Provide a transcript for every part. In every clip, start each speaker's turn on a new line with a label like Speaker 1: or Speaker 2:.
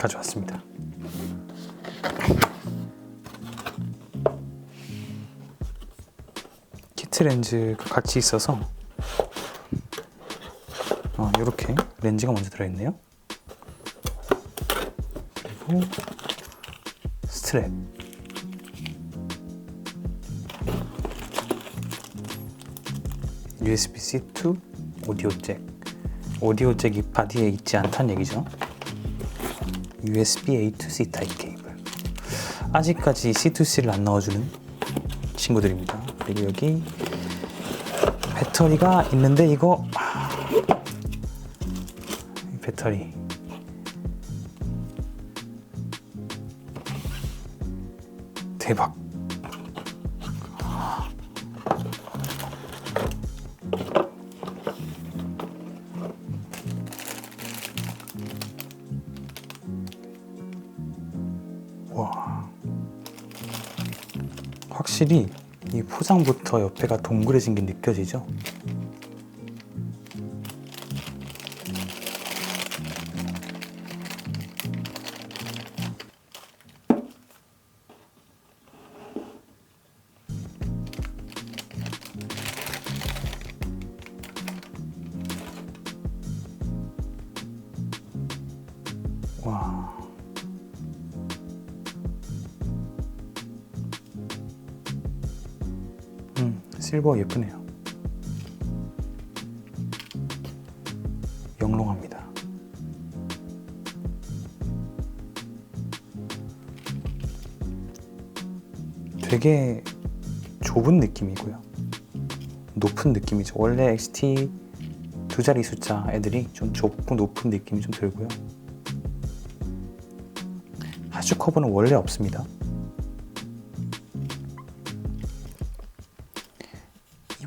Speaker 1: 가져왔습니다. 키트 렌즈가 같이 있어서 어, 이렇게 렌즈가 먼저 들어있네요. 그리고 스트랩 USB-C to 오디오 잭 오디오 잭이 바디에 있지 않다는 얘기죠. USB-A to C 타입 케이블 아직까지 C to C를 안 넣어주는 친구들입니다. 그리고 여기 배터리가 있는데 이거 이 배터리. 대박 확실히 이 포장부터 옆에가 동그래진 게 느껴지죠? 실버 예쁘네요. 영롱합니다. 되게 좁은 느낌이고요. 높은 느낌이죠. 원래 XT 두 자리 숫자 애들이 좀 좁고 높은 느낌이 좀 들고요. 하주 커버는 원래 없습니다.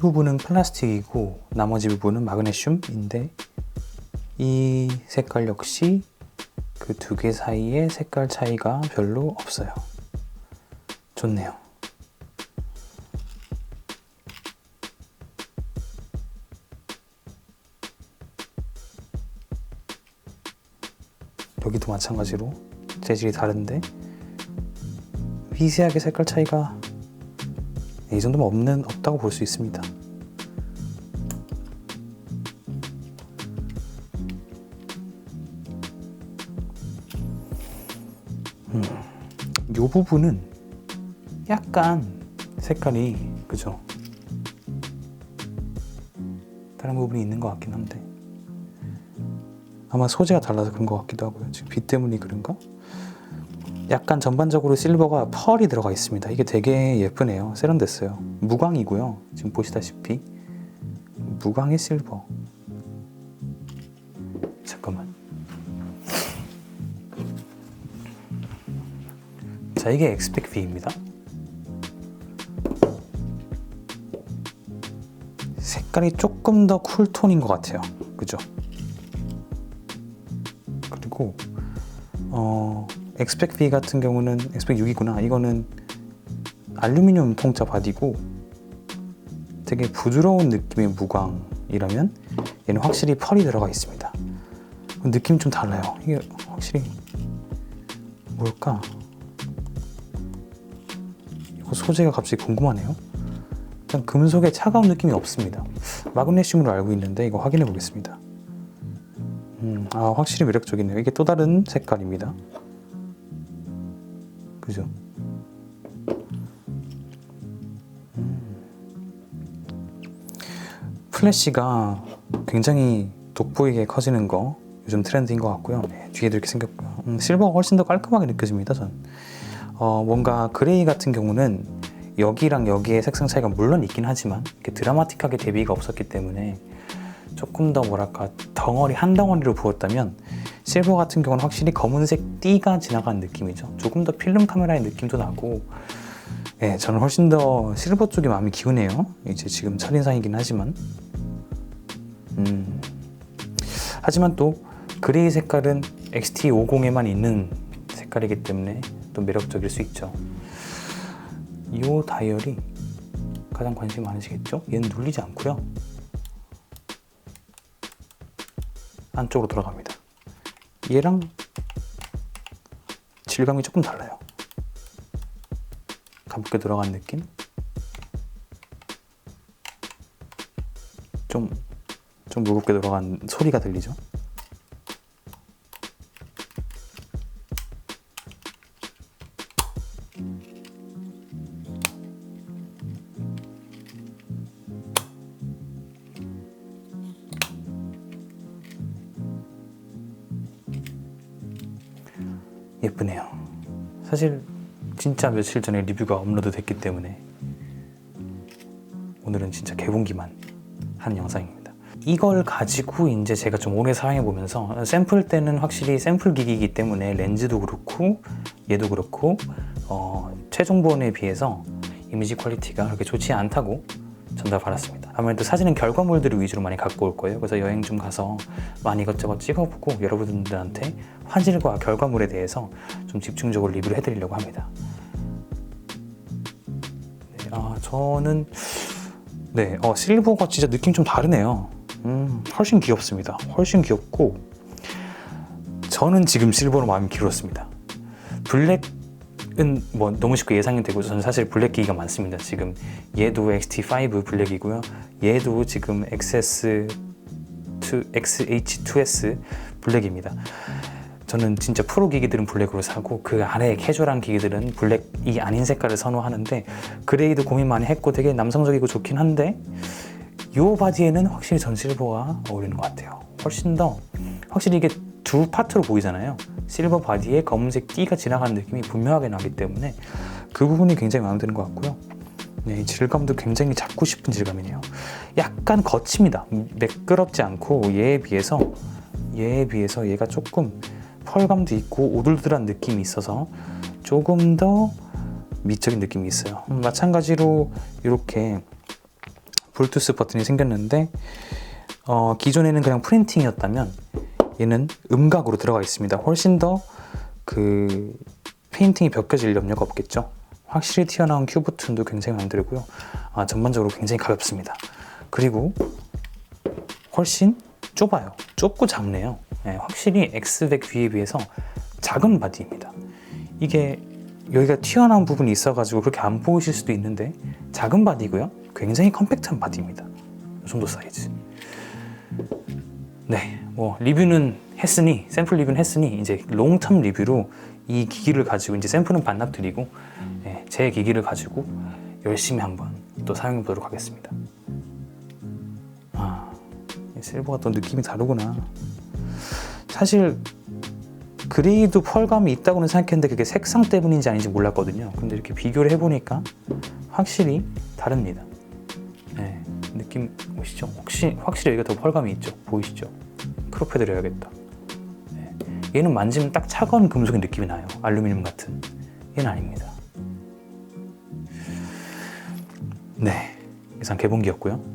Speaker 1: 부분은 플라스틱이고 나머지 부분은 마그네슘인데 이 색깔 역시 그 두 개 사이의 색깔 차이가 별로 없어요. 좋네요. 여기도 마찬가지로 재질이 다른데 미세하게 색깔 차이가 이 정도면 없는 없다고 볼 수 있습니다. 음, 요 부분은 약간 색깔이 그죠? 다른 부분이 있는 것 같긴 한데 아마 소재가 달라서 그런 것 같기도 하고요. 지금 빛 때문이 그런가? 약간 전반적으로 실버가 펄이 들어가 있습니다. 이게 되게 예쁘네요. 세련됐어요. 무광이고요. 지금 보시다시피 무광의 실버. 잠깐만. 자, 이게 엑스펙 V입니다. 색깔이 조금 더 쿨톤인 것 같아요. 그죠? 그리고 어, 엑스펙 V 같은 경우는 엑스펙 6이구나. 이거는 알루미늄 통짜 바디고 되게 부드러운 느낌의 무광이라면 얘는 확실히 펄이 들어가 있습니다. 느낌 좀 달라요. 이게 확실히 뭘까? 이거 소재가 갑자기 궁금하네요. 일단 금속에 차가운 느낌이 없습니다. 마그네슘으로 알고 있는데 이거 확인해 보겠습니다. 음, 아 확실히 매력적이네요. 이게 또 다른 색깔입니다. 그죠? 음. 플래시가 굉장히 돋보이게 커지는 거 요즘 트렌드인 것 같고요. 네, 뒤에도 이렇게 생겼고요. 음, 실버가 훨씬 더 깔끔하게 느껴집니다. 전. 어, 뭔가 그레이 같은 경우는 여기랑 여기의 색상 차이가 물론 있긴 하지만 이렇게 드라마틱하게 대비가 없었기 때문에 조금 더 뭐랄까 덩어리 한 덩어리로 부었다면 실버 같은 경우는 확실히 검은색 띠가 지나가는 느낌이죠. 조금 더 필름 카메라의 느낌도 나고, 예, 저는 훨씬 더 실버 쪽이 마음이 기우네요. 이제 지금 첫인상이긴 하지만, 음, 하지만 또 그레이 색깔은 XT50에만 있는 색깔이기 때문에 또 매력적일 수 있죠. 이 다이얼이 가장 관심 많으시겠죠? 얘는 눌리지 않고요. 안쪽으로 들어갑니다. 얘랑 질감이 조금 달라요. 가볍게 들어간 느낌? 좀, 좀 무겁게 들어간 소리가 들리죠? 예쁘네요. 사실 진짜 며칠 전에 리뷰가 업로드 됐기 때문에 오늘은 진짜 개봉기만 한 영상입니다. 이걸 가지고 이제 제가 좀 오래 사용해 보면서 샘플 때는 확실히 샘플 기기이기 때문에 렌즈도 그렇고 얘도 그렇고 어, 최종 본에 비해서 이미지 퀄리티가 그렇게 좋지 않다고 전달 받았습니다. 아무래도 사진은 결과물들을 위주로 많이 갖고 올 거예요. 그래서 여행 좀 가서 많이 이것저것 찍어보고 여러분들한테 화질과 결과물에 대해서 좀 집중적으로 리뷰를 해드리려고 합니다. 네, 아, 저는 네, 어, 실버가 진짜 느낌 좀 다르네요. 음, 훨씬 귀엽습니다. 훨씬 귀엽고 저는 지금 실버로 마음이 기울었습니다. 블랙 은뭐 너무 쉽게 예상이 되고 저는 사실 블랙 기기가 많습니다. 지금 얘도 XT5 블랙이고요. 얘도 지금 XS2 XH2S 블랙입니다. 저는 진짜 프로 기기들은 블랙으로 사고 그 아래 캐주얼한 기기들은 블랙이 아닌 색깔을 선호하는데 그레이도 고민 많이 했고 되게 남성적이고 좋긴 한데 이 바디에는 확실히 전 실버가 어울리는 것 같아요. 훨씬 더 확실히 이게 두 파트로 보이잖아요. 실버 바디에 검은색 띠가 지나가는 느낌이 분명하게 나기 때문에 그 부분이 굉장히 마음에 드는 것 같고요. 네, 이 질감도 굉장히 잡고 싶은 질감이네요. 약간 거칩니다. 매끄럽지 않고 얘에 비해서 얘에 비해서 얘가 조금 펄감도 있고 오돌돌한 느낌이 있어서 조금 더 미적인 느낌이 있어요. 음, 마찬가지로 이렇게 블루투스 버튼이 생겼는데 어, 기존에는 그냥 프린팅이었다면 얘는 음각으로 들어가 있습니다. 훨씬 더 그 페인팅이 벗겨질 염려가 없겠죠. 확실히 튀어나온 큐브 툰도 굉장히 마음에 들고요. 아, 전반적으로 굉장히 가볍습니다. 그리고 훨씬 좁아요. 좁고 작네요. 네, 확실히 X100 V에 비해서 작은 바디입니다. 이게 여기가 튀어나온 부분이 있어가지고 그렇게 안 보이실 수도 있는데 작은 바디고요. 굉장히 컴팩트한 바디입니다. 이 정도 사이즈. 네, 뭐 리뷰는 했으니 샘플 리뷰는 했으니 이제 롱텀 리뷰로 이 기기를 가지고 이제 샘플은 반납 드리고 예, 제 기기를 가지고 열심히 한번 또 사용해 보도록 하겠습니다. 아, 이 실버가 또 느낌이 다르구나. 사실 그레이도 펄감이 있다고는 생각했는데 그게 색상 때문인지 아닌지 몰랐거든요. 근데 이렇게 비교를 해보니까 확실히 다릅니다. 네, 느낌 보시죠? 혹시 확실히 여기가 더 펄감이 있죠? 보이시죠? 크롭 해드려야겠다. 네, 얘는 만지면 딱 차가운 금속의 느낌이 나요. 알루미늄 같은. 얘는 아닙니다. 네, 이상 개봉기였고요.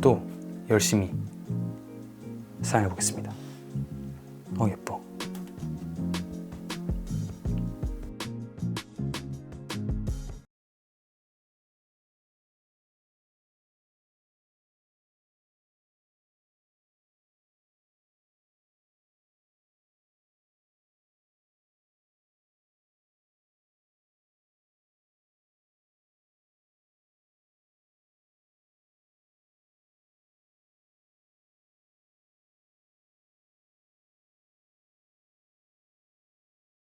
Speaker 1: 또 열심히 사용해 보겠습니다.